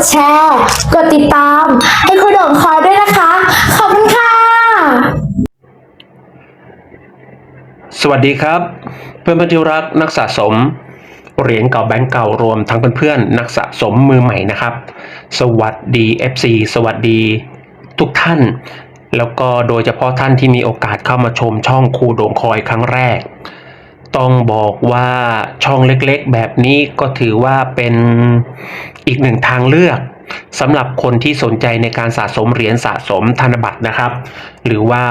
ดแชร์ กดติดตาม ให้ครูโด่งคอยด้วยนะคะ ขอบคุณค่ะ สวัสดีครับ เพื่อนเพื่อนที่รักนักสะสมเหรียญเก่าแบงก์เก่ารวมทั้งเพื่อนๆนักสะสมมือใหม่นะครับ สวัสดี FC สวัสดีทุกท่าน แล้วก็โดยเฉพาะท่านที่มีโอกาสเข้ามาชมช่องครูโด่งคอยครั้งแรก ต้องบอกว่าช่องเล็กๆ แบบนี้ก็ถือว่าเป็นอีกหนึ่งทางเลือกสำหรับคนที่สนใจในการสะสมเหรียญสะสมธนบัตรนะครับ หรือว่า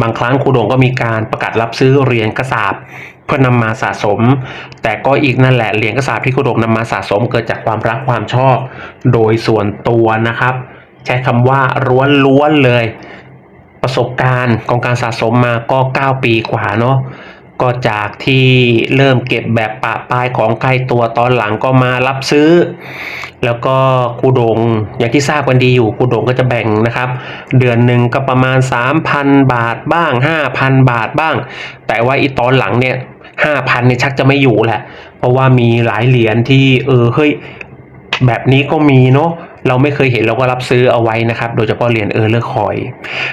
บางครั้งครูโดงก็มีการประกาศรับซื้อเหรียญกระสาบเพื่อนำมาสะสม แต่ก็อีกนั่นแหละเหรียญกระสาบที่ครูโดงนำมาสะสมเกิดจากความรักความชอบ โดยส่วนตัวนะครับ ใช้คำว่าล้วนๆเลย ประสบการณ์ของการสะสมมาก็ 9 ปีกว่าเนาะ ก็จากที่เริ่มเก็บแบบปะปลายของใกล้ตัวตอนหลังก็มารับซื้อ แล้วก็คูดงอย่างที่ทราบกันดีอยู่คูดงก็จะแบ่งนะครับ เดือนหนึ่งก็ประมาณ 3,000 บาทบ้าง 5,000 บาทบ้าง แต่ว่าอีตอนหลังเนี่ย5,000เนี่ยชักจะไม่อยู่แหละ เพราะว่ามีหลายเหรียญที่เออเฮ้ยแบบนี้ก็มีเนาะ เราไม่เคยเห็นเราก็รับซื้อเอาไว้นะครับ โดยเฉพาะเหรียญเออร์เลอร์คอย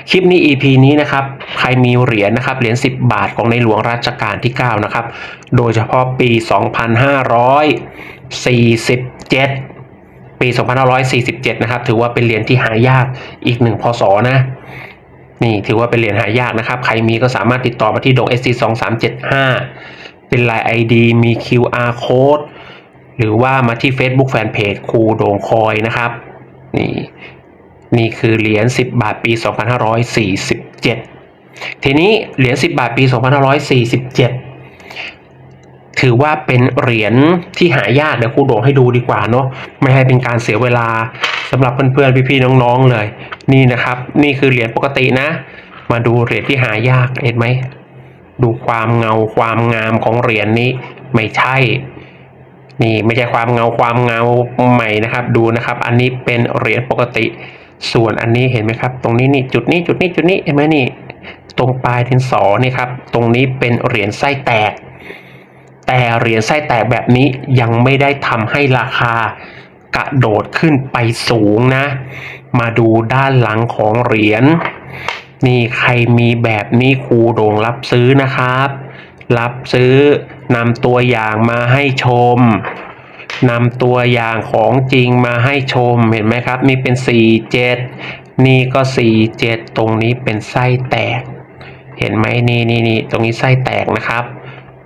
คลิปนี้ EP นี้นะครับ ใครมีเหรียญนะครับเหรียญ10 บาทของในหลวงรัชกาลที่ 9 นะครับ โดยเฉพาะปี 2547 ปี 2547 นะครับ ถือว่าเป็นเหรียญที่หายากอีกหนึ่งพศนะนี่ถือว่าเป็นเหรียญหายากนะครับ ใครมีก็สามารถติดต่อมาที่ดง SC 2 3 7 5เป็นลาย ID มี QR code หรือว่ามาที่ Facebook Fanpage ครูโด่งคอยนะครับ นี่นี่คือเหรียญ 10 บาทปี 2547 ทีนี้เหรียญ 10 บาทปี 2547 ถือว่าเป็นเหรียญที่หายากเดี๋ยวครูโด่งให้ดูดีกว่าเนาะไม่ให้เป็นการเสียเวลาสำหรับเพื่อนๆพี่ๆน้องๆเลย นี่นะครับ นี่คือเหรียญปกตินะ มาดูเหรียญที่หายากเห็นไหมดูความเงาความงามของเหรียญนี้ไม่ใช่ นี่ไม่ใช่ความเงาความเงาใหม่นะครับดูนะครับ อันนี้เป็นเหรียญปกติ ส่วนอันนี้เห็นไหมครับ ตรงนี้นี่จุดนี้จุดนี้จุดนี้เห็นไหมนี่ ตรงปลายดินสอนี่ครับตรงนี้เป็นเหรียญไส้แตก แต่เหรียญไส้แตกแบบนี้ยังไม่ได้ทำให้ราคากระโดดขึ้นไปสูงนะ มาดูด้านหลังของเหรียญนี่ใครมีแบบนี้ครูโด่งรับซื้อนะครับ รับซื้อ นำตัวอย่างมาให้ชมนำตัวอย่างของจริงมาให้ชมเห็นไหมครับ นี่เป็น 47 นี่ก็ 47 ตรงนี้เป็นไส้แตก เห็นไหมนี่นี่นี่ตรงนี้ไส้แตกนะครับ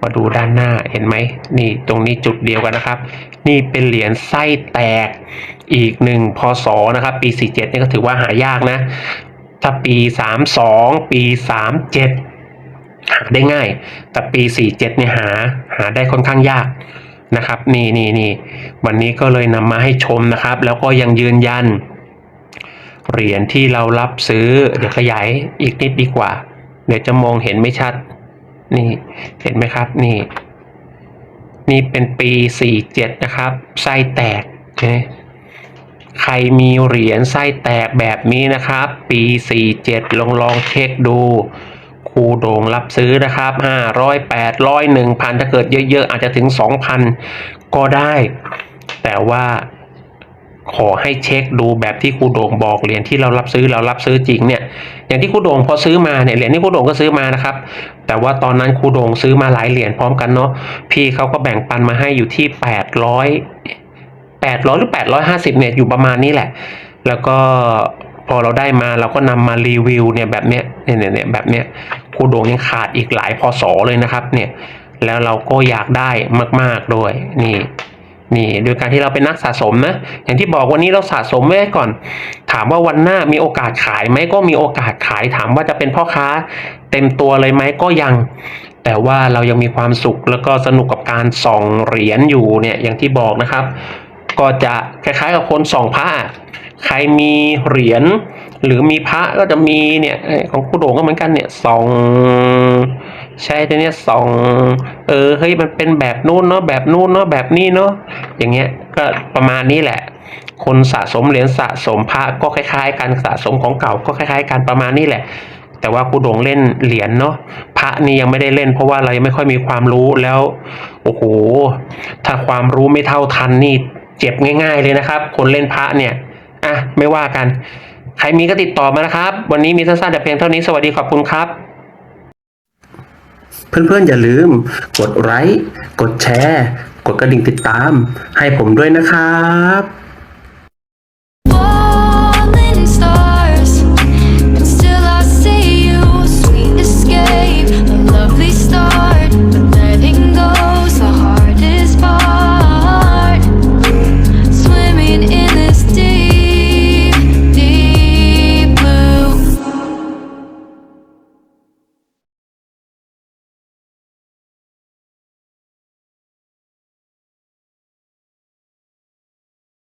มาดูด้านหน้าเห็นไหมนี่ตรงนี้จุดเดียวกันนะครับ นี่เป็นเหรียญไส้แตกอีกหนึ่งพศนะครับ ปี 47 นี่ก็ถือว่าหายากนะ ถ้าปี 32 ปี 37 ได้ง่าย แต่ปี 47เนี่ยหาหาได้ค่อนข้างยากนะครับ นี่นี่นี่วันนี้ก็เลยนำมาให้ชมนะครับ แล้วก็ยังยืนยัน เหรียญที่เรารับซื้อ เดี๋ยวขยายอีกนิดดีกว่า เดี๋ยวจะมองเห็นไม่ชัด นี่เห็นไหมครับ นี่ นี่เป็นปี 47 นะครับไส้แตกใครมีเหรียญไส้แตกแบบนี้นะครับ ปี 47 ลองลองเช็คดู ครูโด่งรับซื้อนะครับ500 800 1,000ถ้าเกิดเยอะๆ อาจจะถึง2,000ก็ได้ แต่ว่าขอให้เช็คดูแบบที่ครูโด่งบอกเหรียญที่เรารับซื้อเรารับซื้อจริงเนี่ยอย่างที่ครูโด่งพอซื้อมาเนี่ยเหรียญที่ครูโด่งก็ซื้อมานะครับ แต่ว่าตอนนั้นครูโด่งซื้อมาหลายเหรียญพร้อมกันเนาะพี่เขาก็แบ่งปันมาให้อยู่ที่800 800หรือ850เนี่ยอยู่ประมาณนี้แหละ แล้วก็ อเราได้มาเราก็นำมารีวิวเนี่ยแบบเนี้ยเนี่ยเนี่ยแบบเนี้ยครูโด่งยังขาดอีกหลายพศเลยนะครับเนี่ยแล้วเราก็อยากได้มาก ๆ ด้วยนี่นี่โดยการที่เราเป็นนักสะสมนะ อย่างที่บอกวันนี้เราสะสมไว้ก่อน ถามว่าวันหน้ามีโอกาสขายไหมก็มีโอกาสขายถามว่าจะเป็นพ่อค้าเต็มตัวเลยไหมก็ยัง แต่ว่าเรายังมีความสุขแล้วก็สนุกกับการส่องเหรียญอยู่เนี่ยอย่างที่บอกนะครับ ก็จะคล้ายๆกับคนส่องพระ ใครมีเหรียญหรือมีพระก็จะมีเนี่ยของครูโด่งก็เหมือนกันเนี่ยส่องใช่แต่เนี้ยส่องเออเฮ้ยมันเป็นแบบนู้นเนาะแบบนู้นเนาะแบบนี้เนาะอย่างเงี้ยก็ประมาณนี้แหละ คนสะสมเหรียญสะสมพระก็คล้ายๆกันสะสมของเก่าก็คล้ายๆกันประมาณนี้แหละ แต่ว่าครูโด่งเล่นเหรียญเนาะพระนี่ยังไม่ได้เล่น เพราะว่าเรายังไม่ค่อยมีความรู้แล้วโอ้โหถ้าความรู้ไม่เท่าทันนี่เจ็บง่าย ๆเลยนะครับ คนเล่นพระเนี่ย อะไม่ว่ากัน ใครมีก็ติดต่อมานะครับ วันนี้มีสั้นๆแต่เพียงเท่านี้สวัสดีขอบคุณครับ เพื่อนๆอย่าลืม กดไลค์กดแชร์ กดกระดิ่งติดตาม ให้ผมด้วยนะครับ